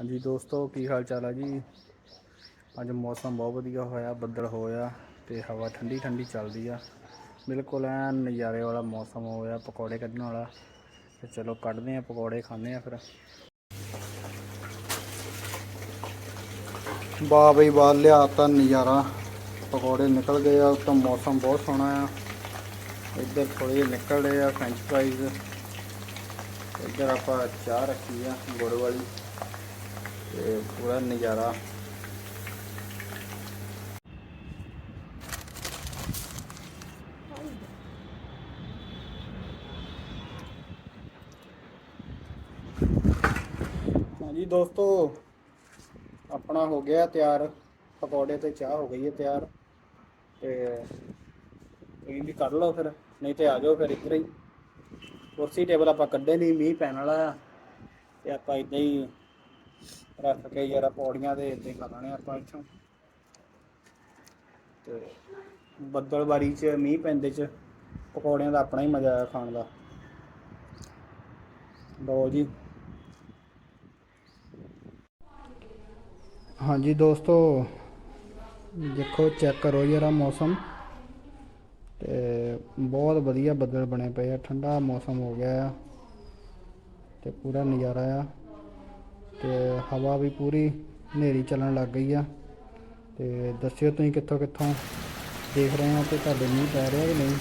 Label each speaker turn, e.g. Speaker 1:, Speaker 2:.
Speaker 1: ਹਾਂਜੀ ਦੋਸਤੋ, ਕੀ ਹਾਲ ਚਾਲ ਆ ਜੀ? ਅੱਜ ਮੌਸਮ ਬਹੁਤ ਵਧੀਆ ਹੋਇਆ, ਬੱਦਲ ਹੋਇਆ ਤੇ ਹਵਾ ਠੰਡੀ ਠੰਡੀ ਚੱਲਦੀ ਆ। ਬਿਲਕੁਲ ਐਨ ਨਜ਼ਾਰੇ ਵਾਲਾ ਮੌਸਮ ਹੋਇਆ, ਪਕੌੜੇ ਕੱਢਣ ਵਾਲਾ। ਤੇ ਚਲੋ ਕੱਢਦੇ ਆ, ਪਕੌੜੇ ਖਾਂਦੇ ਆ ਫਿਰ। ਵਾਹ ਬਈ ਵਾਹ, ਲਿਆ ਤਾਂ ਨਜ਼ਾਰਾ। ਪਕੌੜੇ ਨਿਕਲ ਗਏ ਆ, ਤਾਂ ਮੌਸਮ ਬਹੁਤ ਸੋਹਣਾ ਆ। ਇੱਧਰ ਥੋੜੇ ਨਿਕਲ ਰਹੇ ਆ ਫ੍ਰੈਂਚ ਫ੍ਰਾਈਜ਼ ਇੱਧਰ ਆਪਾਂ ਚਾਹ ਰੱਖੀ ਆ, ਗੁੜ ਵਾਲੀ। ਤੇ ਪੂਰਾ ਨਜ਼ਾਰਾ। ਹਾਂਜੀ ਦੋਸਤੋ, ਆਪਣਾ ਹੋ ਗਿਆ ਤਿਆਰ। ਪਕੌੜੇ ਤੇ ਚਾਹ ਹੋ ਗਈ ਹੈ ਤਿਆਰ। ਤੇ ਤੁਸੀਂ ਵੀ ਕਰ ਲਓ ਫਿਰ, ਨਹੀਂ ਤੇ ਆ ਜਾਓ ਫਿਰ ਇੱਧਰ ਹੀ। ਕੁਰਸੀ ਟੇਬਲ ਆਪਾਂ ਕੱਢੇ ਨਹੀਂ ਮੀਂਹ ਪੈਣ ਵਾਲਾ ਆ। ਤੇ ਆਪਾਂ ਇਦਾਂ ਹੀ ਰੱਖ ਕੇ ਯਾਰ ਪੌੜੀਆਂ ਦੇ ਇੱਦਾਂ ਕਰ ਲੈਣੇ ਆਪਾਂ ਇੱਥੋਂ। ਤੇ ਬੱਦਲਬਾਰੀ ਚ, ਮੀਂਹ ਪੈਂਦੇ ਚ, ਪਕੌੜਿਆਂ ਦਾ ਆਪਣਾ ਹੀ ਮਜ਼ਾ ਆ ਖਾਣ ਦਾ। ਲਓ ਜੀ। ਹਾਂਜੀ ਦੋਸਤੋ, ਦੇਖੋ ਚੈੱਕ ਕਰੋ ਜਰਾ ਮੌਸਮ। ਤੇ ਬਹੁਤ ਵਧੀਆ ਬੱਦਲ ਬਣੇ ਪਏ ਆ, ਠੰਡਾ ਮੌਸਮ ਹੋ ਗਿਆ ਆ। ਤੇ ਪੂਰਾ ਨਜ਼ਾਰਾ ਆ। ਤੇ ਹਵਾ ਵੀ ਪੂਰੀ ਹਨੇਰੀ ਚੱਲਣ ਲੱਗ ਗਈ ਆ। ਤੇ ਦੱਸਿਓ ਤੁਸੀਂ ਕਿੱਥੋਂ ਕਿੱਥੋਂ ਦੇਖ ਰਹੇ ਹੋ ਤੇ ਤੁਹਾਡੇ ਮੀਂਹ ਪੈ ਰਿਹਾ ਕਿ ਨਹੀਂ?